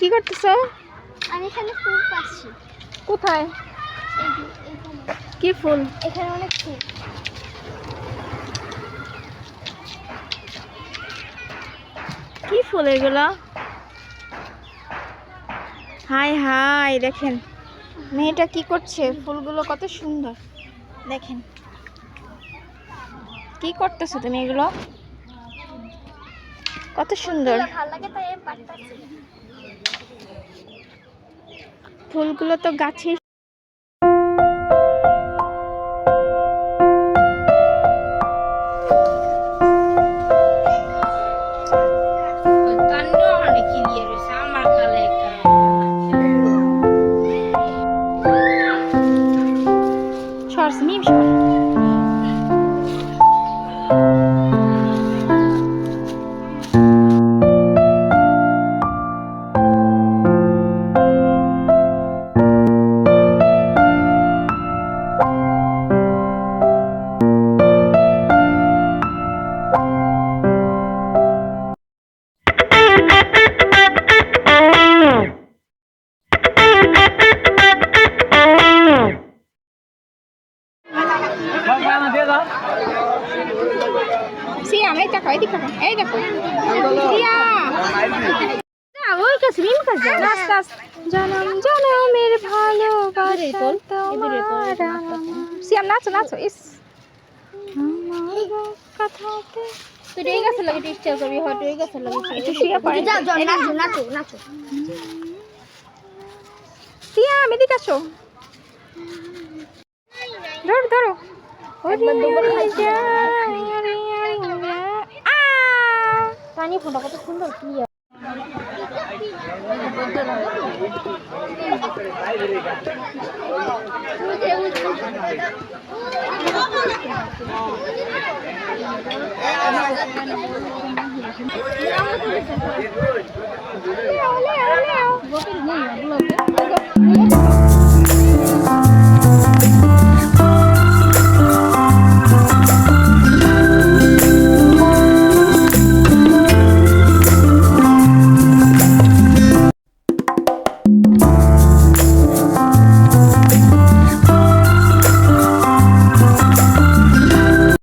কি করতেছো? আমি এখানে ফুল পাচ্ছি। কোথায়? এই কি ফুল? এখানে অনেক ফুল। কি ফুল এগুলো? হাই হাই দেখেন। মেয়েটা কি করছে? ফুলগুলো কত সুন্দর। দেখেন। কি করতেছো তুমি এগুলো? কত সুন্দর। ফুলগুলো তো গাছে এই দেখো এই দেখো এই দেখো। সিয়াম না কাছে মিম কাছে আস্তে আস্তে। জনম জনমের ভালোবাসা তোমার। সিয়াম নাচো নাচো ইস। আমার কথাতে তুই এই গাছে লাগে টিকচার করবি হয়তো এই গাছে লাগে একটু শুয়ে পড়ে। যাও যাও নাচো নাচো। নাচো। সিয়াম এদিকে আসো। ধরো ধরো। আ পানি ফোটা কত সুন্দর ক্লিয়ার Leo, Leo, Leo.